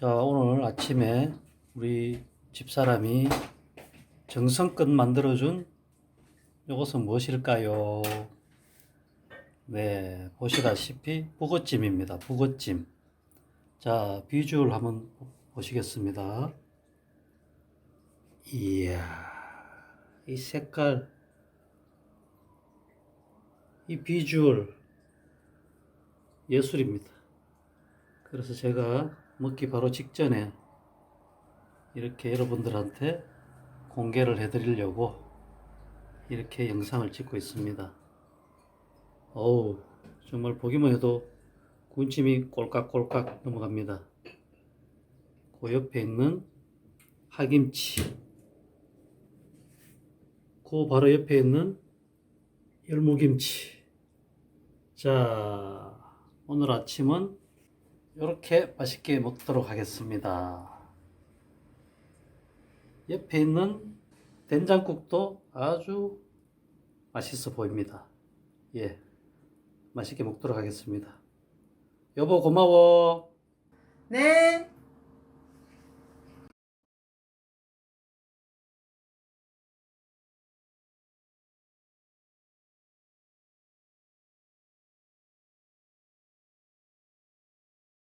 자, 오늘 아침에 우리 집사람이 정성껏 만들어준 이것은 무엇일까요? 네, 보시다시피 북어찜입니다. 북어찜. 자, 비주얼 한번 보시겠습니다. 이야, 이 색깔, 이 비주얼 예술입니다. 그래서 제가 먹기 바로 직전에 이렇게 여러분들한테 공개를 해드리려고 이렇게 영상을 찍고 있습니다. 어우, 정말 보기만 해도 군침이 꼴깍꼴깍 넘어갑니다. 그 옆에 있는 파김치, 그 바로 옆에 있는 열무김치. 자, 오늘 아침은 이렇게 맛있게 먹도록 하겠습니다. 옆에 있는 된장국도 아주 맛있어 보입니다. 예, 맛있게 먹도록 하겠습니다. 여보 고마워. 네.